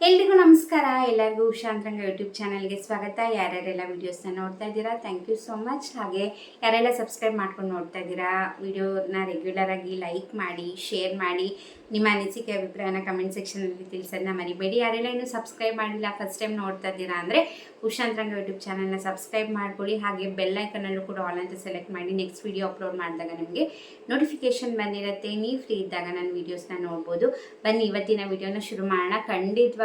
ಎಲ್ರಿಗೂ ನಮಸ್ಕಾರ. ಎಲ್ಲರಿಗೂ ಉಷಾಂತರಂಗ ಯೂಟ್ಯೂಬ್ ಚಾನಲ್ಗೆ ಸ್ವಾಗತ. ಯಾರ್ಯಾರೆಲ್ಲ ವೀಡಿಯೋಸ್ನ ನೋಡ್ತಾ ಇದ್ದೀರಾ ಥ್ಯಾಂಕ್ ಯು ಸೋ ಮಚ್ ಹಾಗೆ ಯಾರೆಲ್ಲ ಸಬ್ಸ್ಕ್ರೈಬ್ ಮಾಡ್ಕೊಂಡು ನೋಡ್ತಾ ಇದ್ದೀರಾ ವಿಡಿಯೋನ ರೆಗ್ಯುಲರ್ ಆಗಿ ಲೈಕ್ ಮಾಡಿ ಶೇರ್ ಮಾಡಿ, ನಿಮ್ಮ ಅನಿಸಿಕೆ, ಅಭಿಪ್ರಾಯನ ಕಮೆಂಟ್ ಸೆಕ್ಷನಲ್ಲಿ ತಿಳಿಸೋದನ್ನ ಮರಿಬೇಡಿ. ಯಾರೆಲ್ಲ ಇನ್ನೂ ಸಬ್ಸ್ಕ್ರೈಬ್ ಮಾಡಿಲ್ಲ ಫಸ್ಟ್ ಟೈಮ್ ನೋಡ್ತಾ ಇದ್ದೀರಾ ಅಂದರೆ ಉಷಾಂತರಂಗ ಯೂಟ್ಯೂಬ್ ಚಾನಲ್ನ ಸಬ್ಸ್ಕ್ರೈಬ್ ಮಾಡ್ಕೊಳ್ಳಿ. ಹಾಗೆ ಬೆಲ್ ಐಕನಲ್ಲೂ ಕೂಡ ಆಲ್ ಅಂತ ಸೆಲೆಕ್ಟ್ ಮಾಡಿ ನೆಕ್ಸ್ಟ್ ವಿಡಿಯೋ ಅಪ್ಲೋಡ್ ಮಾಡಿದಾಗ ನಿಮಗೆ ನೋಟಿಫಿಕೇಶನ್ ಬಂದಿರುತ್ತೆ. ನೀವು ಫ್ರೀ ಇದ್ದಾಗ ನನ್ನ ವೀಡಿಯೋಸ್ನ ನೋಡ್ಬೋದು. ಬನ್ನಿ, ಇವತ್ತಿನ ವಿಡಿಯೋನ ಶುರು ಮಾಡೋಣ.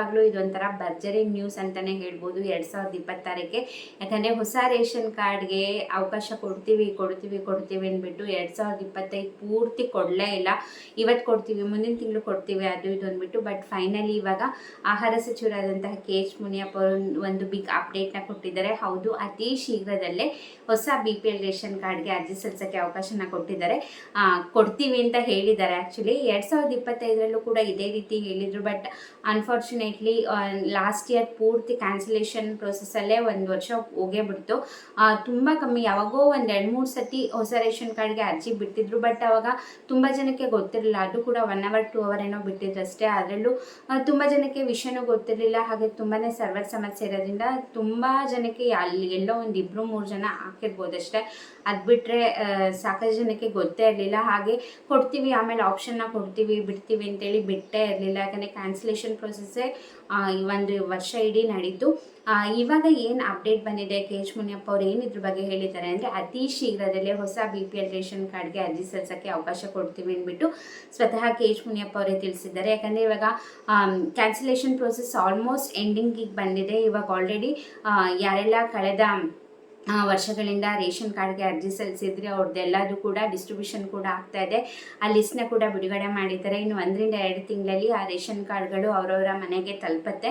ಖಂಡಿತವಾಗ್ಲೂ ಇದೊಂಥರ ಭರ್ಜರಿ ನ್ಯೂಸ್ ಅಂತಲೇ ಹೇಳ್ಬೋದು. ಎರಡು ಸಾವಿರದ ಇಪ್ಪತ್ತಾರಕ್ಕೆ ಯಾಕಂದರೆ ಹೊಸ ರೇಷನ್ ಕಾರ್ಡ್ಗೆ ಅವಕಾಶ ಕೊಡ್ತೀವಿ ಕೊಡ್ತೀವಿ ಕೊಡ್ತೀವಿ ಅಂದ್ಬಿಟ್ಟು ಎರಡು ಸಾವಿರದ ಇಪ್ಪತ್ತೈದು ಪೂರ್ತಿ ಕೊಡಲೇ ಇಲ್ಲ. ಇವತ್ತು ಕೊಡ್ತೀವಿ, ಮುಂದಿನ ತಿಂಗಳು ಕೊಡ್ತೀವಿ, ಅದು ಇದು ಅಂದ್ಬಿಟ್ಟು. ಬಟ್ ಫೈನಲಿ ಇವಾಗ ಆಹಾರ ಸಚಿವರಾದಂತಹ ಕೆ ಎಚ್ ಮುನಿಯಪ್ಪ ಒಂದು ಬಿಗ್ ಅಪ್ಡೇಟ್ನ ಕೊಟ್ಟಿದ್ದಾರೆ. ಹೌದು, ಅತಿ ಶೀಘ್ರದಲ್ಲೇ ಹೊಸ ಬಿ ಪಿ ಎಲ್ ರೇಷನ್ ಕಾರ್ಡ್ಗೆ ಅರ್ಜಿ ಸಲ್ಲಿಸೋಕ್ಕೆ ಅವಕಾಶನ ಕೊಟ್ಟಿದ್ದಾರೆ. ಕೊಡ್ತೀವಿ ಅಂತ ಹೇಳಿದ್ದಾರೆ. ಆ್ಯಕ್ಚುಲಿ ಎರಡು ಸಾವಿರದ ಇಪ್ಪತ್ತೈದರಲ್ಲೂ ಕೂಡ ಇದೇ ರೀತಿ ಹೇಳಿದರು. ಬಟ್ ಅನ್ಫಾರ್ಚುನೇಟ್ಲಿ ಲಾಸ್ಟ್ ಇಯರ್ ಪೂರ್ತಿ ಕ್ಯಾನ್ಸಲೇಷನ್ ಪ್ರೊಸೆಸ್ಸಲ್ಲೇ ಒಂದು ವರ್ಷ ಹೋಗೇ ಬಿಡ್ತು ತುಂಬ ಕಮ್ಮಿ. ಯಾವಾಗೋ ಒಂದು ಎರಡು, ಮೂರು ಸತಿ ಹೊಸ ರೇಷನ್ ಕಾರ್ಡ್ಗೆ ಅರ್ಜಿ ಬಿಡ್ತಿದ್ರು. ಬಟ್ ಅವಾಗ ತುಂಬ ಜನಕ್ಕೆ ಗೊತ್ತಿರಲಿಲ್ಲ. ಅದು ಕೂಡ ಒನ್ ಅವರ್ ಟೂ ಅವರ್ ಏನೋ ಬಿಟ್ಟಿದ್ರು ಅಷ್ಟೇ. ಅದರಲ್ಲೂ ತುಂಬ ಜನಕ್ಕೆ ವಿಷಯನೂ ಗೊತ್ತಿರಲಿಲ್ಲ. ಹಾಗೆ ತುಂಬಾ ಸರ್ವರ್ ಸಮಸ್ಯೆ ಇರೋದ್ರಿಂದ ತುಂಬ ಜನಕ್ಕೆ ಅಲ್ಲಿ ಎಲ್ಲೋ ಒಂದು ಇಬ್ಬರು ಮೂರು ಜನ ಹಾಕಿರ್ಬೋದು ಅಷ್ಟೇ. ಅದು ಬಿಟ್ಟರೆ ಸಾಕಷ್ಟು ಜನಕ್ಕೆ ಗೊತ್ತೇ ಇರಲಿಲ್ಲ. ಹಾಗೆ ಕೊಡ್ತೀವಿ, ಆಮೇಲೆ ಆಪ್ಷನ್ನ ಕೊಡ್ತೀವಿ, ಬಿಡ್ತೀವಿ ಅಂತೇಳಿ ಬಿಟ್ಟೇ ಇರಲಿಲ್ಲ. ಯಾಕಂದರೆ ಕ್ಯಾನ್ಸಲೇಷನ್ ಪ್ರೊಸೆಸ್ಸೇ ಒಂದು ವರ್ಷ ಇಡೀ ನಡೀತು. ಇವಾಗ ಏನು ಅಪ್ಡೇಟ್ ಬಂದಿದೆ? ಕೆ ಎಚ್ ಮುನಿಯಪ್ಪ ಅವ್ರು ಏನು ಇದ್ರ ಬಗ್ಗೆ ಹೇಳಿದ್ದಾರೆ ಅಂದರೆ ಅತಿ ಶೀಘ್ರದಲ್ಲೇ ಹೊಸ ಬಿ ಪಿ ಎಲ್ ರೇಷನ್ ಕಾರ್ಡ್ಗೆ ಅರ್ಜಿ ಸಲ್ಲಿಸೋಕ್ಕೆ ಅವಕಾಶ ಕೊಡ್ತೀವಿ ಅಂದ್ಬಿಟ್ಟು ಸ್ವತಃ ಕೆ ಎಚ್ ಮುನಿಯಪ್ಪ ಅವರೇ ತಿಳಿಸಿದ್ದಾರೆ. ಯಾಕಂದರೆ ಇವಾಗ ಕ್ಯಾನ್ಸಲೇಷನ್ ಪ್ರೋಸೆಸ್ ಆಲ್ಮೋಸ್ಟ್ ಎಂಡಿಂಗಿಗೆ ಬಂದಿದೆ. ಇವಾಗ ಆಲ್ರೆಡಿ ಯಾರೆಲ್ಲ ಕಳೆದ ವರ್ಷಗಳಿಂದ ರೇಷನ್ ಕಾರ್ಡ್ಗೆ ಅರ್ಜಿ ಸಲ್ಲಿಸಿದ್ರೆ ಅವ್ರದ್ದೆಲ್ಲದೂ ಕೂಡ ಡಿಸ್ಟ್ರಿಬ್ಯೂಷನ್ ಕೂಡ ಆಗ್ತಾ ಇದೆ. ಆ ಲಿಸ್ಟ್ನ ಕೂಡ ಬಿಡುಗಡೆ ಮಾಡಿದ್ದಾರೆ. ಇನ್ನು ಒಂದರಿಂದ ಎರಡು ತಿಂಗಳಲ್ಲಿ ಆ ರೇಷನ್ ಕಾರ್ಡ್ಗಳು ಅವರವರ ಮನೆಗೆ ತಲುಪತ್ತೆ.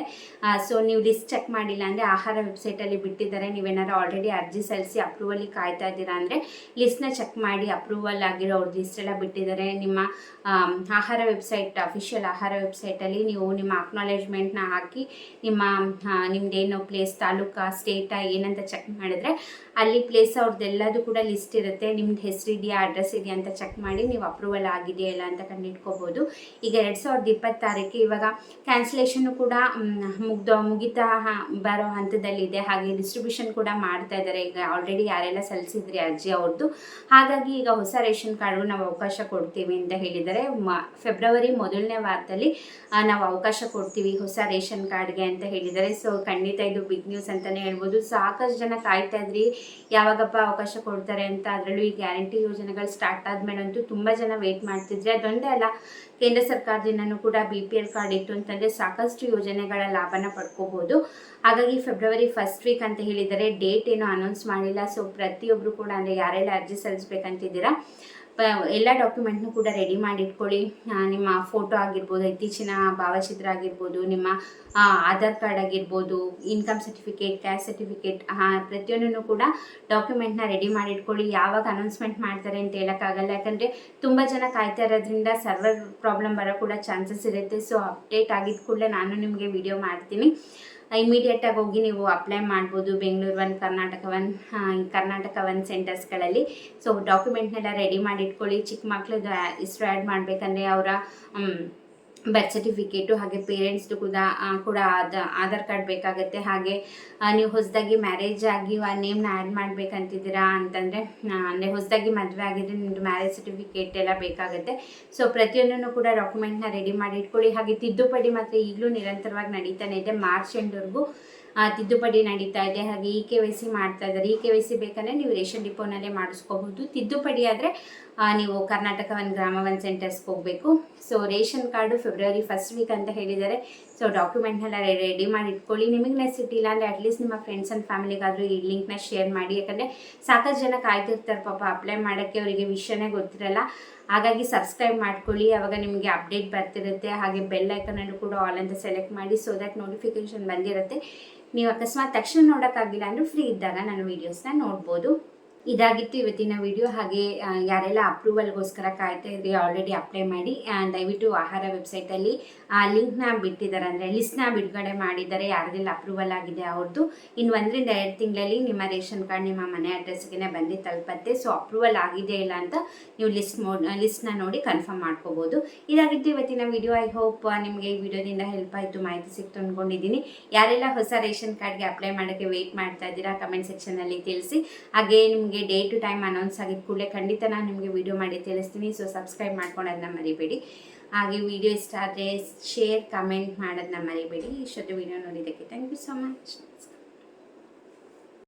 ಸೊ ನೀವು ಲಿಸ್ಟ್ ಚೆಕ್ ಮಾಡಿಲ್ಲ ಅಂದರೆ ಆಹಾರ ವೆಬ್ಸೈಟಲ್ಲಿ ಬಿಟ್ಟಿದ್ದಾರೆ. ನೀವೇನಾದ್ರು ಆಲ್ರೆಡಿ ಅರ್ಜಿ ಸಲ್ಲಿಸಿ ಅಪ್ರೂವಲ್ಲಿ ಕಾಯ್ತಾ ಇದ್ದೀರಾ ಅಂದರೆ ಲಿಸ್ಟ್ನ ಚೆಕ್ ಮಾಡಿ ಅಪ್ರೂವಲ್ ಆಗಿರೋ ಅವ್ರದ್ದು ಲಿಸ್ಟ್ ಎಲ್ಲ ಬಿಟ್ಟಿದ್ದಾರೆ. ನಿಮ್ಮ ಆಹಾರ ವೆಬ್ಸೈಟ್ ಅಫಿಷಿಯಲ್ ಆಹಾರ ವೆಬ್ಸೈಟಲ್ಲಿ ನೀವು ನಿಮ್ಮ ಅಕ್ನಾಲೇಜ್ಮೆಂಟ್ನ ಹಾಕಿ ನಿಮ್ಮ ಆ, ನಿಮ್ದೇನು ಪ್ಲೇಸ್ ತಾಲೂಕಾ ಸ್ಟೇಟಾ ಏನಂತ ಚೆಕ್ ಮಾಡಿದ್ರೆ ಅಲ್ಲಿ ಪ್ಲೇಸ್ ಅವ್ರದ್ದೆಲ್ಲದು ಕೂಡ ಲಿಸ್ಟ್ ಇರುತ್ತೆ. ನಿಮ್ದು ಹೆಸರು ಇದೆಯಾ ಅಡ್ರೆಸ್ ಇದೆಯಾ ಅಂತ ಚೆಕ್ ಮಾಡಿ ನೀವು ಅಪ್ರೂವಲ್ ಆಗಿದೆಯಾ ಇಲ್ಲ ಅಂತ ಕಂಡಿಟ್ಕೋಬೋದು. ಈಗ ಎರಡು ಸಾವಿರದ ಇಪ್ಪತ್ತಾರಕ್ಕೆ ಇವಾಗ ಕ್ಯಾನ್ಸಲೇಷನ್ನು ಕೂಡ ಮುಗ್ದ, ಮುಗಿತ ಬರೋ ಹಂತದಲ್ಲಿದೆ. ಹಾಗೆ ಡಿಸ್ಟ್ರಿಬ್ಯೂಷನ್ ಕೂಡ ಮಾಡ್ತಾ ಇದ್ದಾರೆ ಈಗ ಆಲ್ರೆಡಿ ಯಾರೆಲ್ಲ ಸಲ್ಲಿಸಿದ್ರಿ ಅರ್ಜಿ ಅವ್ರದ್ದು ಹಾಗಾಗಿ ಈಗ ಹೊಸ ರೇಷನ್ ಕಾರ್ಡ್ಗೂ ನಾವು ಅವಕಾಶ ಕೊಡ್ತೀವಿ ಅಂತ ಹೇಳಿದರೆ. ಫೆಬ್ರವರಿ ಮೊದಲನೇ ವಾರದಲ್ಲಿ ನಾವು ಅವಕಾಶ ಕೊಡ್ತೀವಿ ಹೊಸ ರೇಷನ್ ಕಾರ್ಡ್ಗೆ ಅಂತ ಹೇಳಿದರೆ. ಸೊ ಖಂಡಿತ ಇದು ಬಿಗ್ ನ್ಯೂಸ್ ಅಂತಲೇ ಹೇಳ್ಬೋದು. ಸಾಕಷ್ಟು ಜನ ಕಾಯ್ತಾ ಯಾವಾಗಪ್ಪ ಅವಕಾಶ ಕೊಡ್ತಾರೆ ಅಂತ ಅದರಲ್ಲೂ ಈ ಗ್ಯಾರಂಟಿ ಯೋಜನೆಗಳು ಸ್ಟಾರ್ಟ್ ಆದ್ಮೇಲಂತೂ ತುಂಬ ಜನ ವೆಯ್ಟ್ ಮಾಡ್ತಿದ್ರೆ. ಅದೊಂದೇ ಅಲ್ಲ, ಕೇಂದ್ರ ಸರ್ಕಾರದಿಂದನೂ ಕೂಡ ಬಿ ಪಿ ಎಲ್ ಕಾರ್ಡ್ ಇತ್ತು ಅಂತಂದ್ರೆ ಸಾಕಷ್ಟು ಯೋಜನೆಗಳ ಲಾಭನ ಪಡ್ಕೋಬಹುದು ಹಾಗಾಗಿ ಫೆಬ್ರವರಿ ಫಸ್ಟ್ ವೀಕ್ ಅಂತ ಹೇಳಿದರೆ ಡೇಟ್ ಏನು ಅನೌನ್ಸ್ ಮಾಡಿಲ್ಲ. ಸೊ ಪ್ರತಿಯೊಬ್ರು ಕೂಡ ಅಂದರೆ ಯಾರೆಲ್ಲ ಅರ್ಜಿ ಸಲ್ಲಿಸ್ಬೇಕಂತಿದ್ದೀರಾ ಎಲ್ಲ ಡಾಕ್ಯುಮೆಂಟ್ನು ಕೂಡ ರೆಡಿ ಮಾಡಿ ಇಟ್ಕೊಳ್ಳಿ ನಿಮ್ಮ ಫೋಟೋ ಆಗಿರ್ಬೋದು, ಇತ್ತೀಚಿನ ಭಾವಚಿತ್ರ ಆಗಿರ್ಬೋದು, ನಿಮ್ಮ ಆಧಾರ್ ಕಾರ್ಡ್ ಆಗಿರ್ಬೋದು ಇನ್ಕಮ್ ಸರ್ಟಿಫಿಕೇಟ್ ಕ್ಯಾಸ್ಟ್ ಸರ್ಟಿಫಿಕೇಟ್ ಪ್ರತಿಯೊಂದನ್ನು ಕೂಡ ಡಾಕ್ಯುಮೆಂಟ್ನ ರೆಡಿ ಮಾಡಿ ಇಟ್ಕೊಳ್ಳಿ ಯಾವಾಗ ಅನೌನ್ಸ್ಮೆಂಟ್ ಮಾಡ್ತಾರೆ ಅಂತ ಹೇಳೋಕ್ಕಾಗಲ್ಲ. ಯಾಕಂದರೆ ತುಂಬ ಜನ ಕಾಯ್ತಾ ಇರೋದ್ರಿಂದ ಸರ್ವರ್ ಪ್ರಾಬ್ಲಮ್ ಬರೋ ಕೂಡ ಚಾನ್ಸಸ್ ಇರುತ್ತೆ. ಸೊ ಅಪ್ಡೇಟ್ ಆಗಿದ ಕೂಡಲೇ ನಾನು ನಿಮಗೆ ವಿಡಿಯೋ ಮಾಡ್ತೀನಿ. ಇಮಿಡಿಯೇಟಾಗಿ ಹೋಗಿ ನೀವು ಅಪ್ಲೈ ಮಾಡ್ಬೋದು Bengaluru one Karnataka one Karnataka one ಸೆಂಟರ್ಸ್ಗಳಲ್ಲಿ so ಡಾಕ್ಯುಮೆಂಟ್ನೆಲ್ಲ ರೆಡಿ ಮಾಡಿ ಇಟ್ಕೊಳ್ಳಿ ಚಿಕ್ಕ ಮಕ್ಳಿಗೆ ಇಸ್ರೋ ಆ್ಯಡ್ ಮಾಡಬೇಕಂದ್ರೆ ಅವರ ಬರ್ತ್ ಸರ್ಟಿಫಿಕೇಟು ಹಾಗೆ ಪೇರೆಂಟ್ಸ್ದು ಕೂಡ ಕೂಡ ಆದ, ಆಧಾರ್ ಕಾರ್ಡ್ ಬೇಕಾಗುತ್ತೆ. ಹಾಗೆ ನೀವು ಹೊಸದಾಗಿ ಮ್ಯಾರೇಜ್ ಆಗಿ, ಆ ನೇಮ್ನ ಆ್ಯಡ್ ಮಾಡಬೇಕಂತಿದ್ದೀರಾ ಅಂತಂದರೆ ಅಂದರೆ ಹೊಸದಾಗಿ ಮದುವೆ ಆಗಿದ್ದರೆ ನಿಮ್ಮದು ಮ್ಯಾರೇಜ್ ಸರ್ಟಿಫಿಕೇಟ್ ಎಲ್ಲ ಬೇಕಾಗುತ್ತೆ. ಸೊ ಪ್ರತಿಯೊಂದನ್ನು ಕೂಡ ಡಾಕ್ಯುಮೆಂಟ್ನ ರೆಡಿ ಮಾಡಿ ಇಟ್ಕೊಳ್ಳಿ. ಹಾಗೆ ತಿದ್ದುಪಡಿ ಮಾತ್ರ ಈಗಲೂ ನಿರಂತರವಾಗಿ ನಡೀತಾನೆ ಇದೆ. ಮಾರ್ಚ್ ಎಂಡ್ವರೆಗೂ ತಿದ್ದುಪಡಿ ನಡೀತಾ ಇದೆ. ಹಾಗೆ ಈ ಕೆ ವೈ ಸಿ ಮಾಡ್ತಾ ಇದ್ದಾರೆ. ಈ ಕೆ ವೈ ಸಿ ಬೇಕಂದರೆ ನೀವು ರೇಷನ್ ಡಿಪೋನಲ್ಲೇ ಮಾಡಿಸ್ಕೋಬಹುದು. ತಿದ್ದುಪಡಿ ಆದರೆ ನೀವು ಕರ್ನಾಟಕ ಒಂದು ಗ್ರಾಮ ಒನ್ ಸೆಂಟರ್ಸ್ಗೆ ಹೋಗಬೇಕು. So ration card February first week ಅಂತ ಹೇಳಿದ್ದಾರೆ. ಸೊ ಡಾಕ್ಯುಮೆಂಟ್ನೆಲ್ಲ ರೆಡಿ ಮಾಡಿ ಇಟ್ಕೊಳ್ಳಿ. ನಿಮಗೆ ನೆಸಿಟಿ ಇಲ್ಲ ಅಂದರೆ ಅಟ್ಲೀಸ್ಟ್ ನಿಮ್ಮ ಫ್ರೆಂಡ್ಸ್ ಆ್ಯಂಡ್ ಫ್ಯಾಮಿಲಿಗಾದರೂ ಈ ಲಿಂಕ್ನ ಶೇರ್ ಮಾಡಿ. ಯಾಕಂದರೆ ಸಾಕಷ್ಟು ಜನ ಕಾಯ್ತಿರ್ತಾರೆ. ಪಾಪ ಅಪ್ಲೈ ಮಾಡೋಕ್ಕೆ ಅವರಿಗೆ ವಿಷಯನೇ ಗೊತ್ತಿರಲ್ಲ. ಹಾಗಾಗಿ ಸಬ್ಸ್ಕ್ರೈಬ್ ಮಾಡ್ಕೊಳ್ಳಿ. ಆವಾಗ ನಿಮಗೆ ಅಪ್ಡೇಟ್ ಬರ್ತಿರುತ್ತೆ. ಹಾಗೆ ಬೆಲ್ ಐಕನಲ್ಲೂ ಕೂಡ ಆಲ್ ಅಂತ ಸೆಲೆಕ್ಟ್ ಮಾಡಿ ಸೊ ದ್ಯಾಟ್ ನೋಟಿಫಿಕೇಷನ್ ಬಂದಿರುತ್ತೆ. ನೀವು ಅಕಸ್ಮಾತ್ ತಕ್ಷಣ ನೋಡೋಕ್ಕಾಗಿಲ್ಲ ಅಂದರೂ ಫ್ರೀ ಇದ್ದಾಗ ನಾನು ವೀಡಿಯೋಸ್ನ ನೋಡ್ಬೋದು. ಇದಾಗಿತ್ತು ಇವತ್ತಿನ ವಿಡಿಯೋ ಹಾಗೆ ಯಾರೆಲ್ಲ ಅಪ್ರೂವಲ್ಗೋಸ್ಕರ ಕಾಯ್ತಾ ಇದ್ರಿ ಆಲ್ರೆಡಿ ಅಪ್ಲೈ ಮಾಡಿ ದಯವಿಟ್ಟು ಆಹಾರ ವೆಬ್ಸೈಟಲ್ಲಿ ಲಿಂಕ್ನ ಬಿಟ್ಟಿದ್ದಾರೆ. ಅಂದರೆ ಲಿಸ್ಟ್ನ ಬಿಡುಗಡೆ ಮಾಡಿದ್ದಾರೆ. ಯಾರಿಗೆಲ್ಲ ಅಪ್ರೂವಲ್ ಆಗಿದೆ ಅವ್ರದ್ದು ಇನ್ನು ಒಂದರಿಂದ ಎರಡು ತಿಂಗಳಲ್ಲಿ ನಿಮ್ಮ ರೇಷನ್ ಕಾರ್ಡ್, ನಿಮ್ಮ ಮನೆ ಅಡ್ರೆಸ್ಗೆ ಬಂದು ತಲುಪತ್ತೆ. ಸೊ ಅಪ್ರೂವಲ್ ಆಗಿದೆ ಇಲ್ಲ ಅಂತ ನೀವು ಲಿಸ್ಟ್ ಮೋ ಲಿಸ್ಟ್ನ ನೋಡಿ ಕನ್ಫರ್ಮ್ ಮಾಡ್ಕೋಬೋದು. ಇದಾಗಿತ್ತು ಇವತ್ತಿನ ವಿಡಿಯೋ ಐ ಹೋಪ್ ನಿಮಗೆ ಈ ವಿಡಿಯೋದಿಂದ ಹೆಲ್ಪ್ ಆಯಿತು, ಮಾಹಿತಿ ಸಿಕ್ತು ಅಂದ್ಕೊಂಡಿದ್ದೀನಿ ಯಾರೆಲ್ಲ ಹೊಸ ರೇಷನ್ ಕಾರ್ಡ್ಗೆ ಅಪ್ಲೈ ಮಾಡೋಕ್ಕೆ ವೆಯ್ಟ್ ಮಾಡ್ತಾ ಇದ್ದೀರಾ ಕಮೆಂಟ್ ಸೆಕ್ಷನಲ್ಲಿ ತಿಳಿಸಿ. ಹಾಗೆ, ನಿಮಗೆ ಡೇ ಟು ಟೈಮ್ ಅನೌನ್ಸ್ ಆಗಿದ ಕೂಡಲೇ ಖಂಡಿತ ನಾನು ನಿಮಗೆ ವಿಡಿಯೋ ಮಾಡಿ ತಿಳಿಸ್ತೀನಿ. ಸೊ ಸಬ್ಸ್ಕ್ರೈಬ್ ಮಾಡ್ಕೊಳ್ಳೋದನ್ನ ಮರಿಬೇಡಿ. ಹಾಗೆ ವಿಡಿಯೋ ಇಷ್ಟ ಆದರೆ ಶೇರ್ ಕಮೆಂಟ್ ಮಾಡೋದನ್ನ ಮರಿಬೇಡಿ. ಇಷ್ಟೊತ್ತು ವಿಡಿಯೋ ನೋಡಿದ್ದಕ್ಕೆ ಥ್ಯಾಂಕ್ ಯು ಸೊ ಮಚ್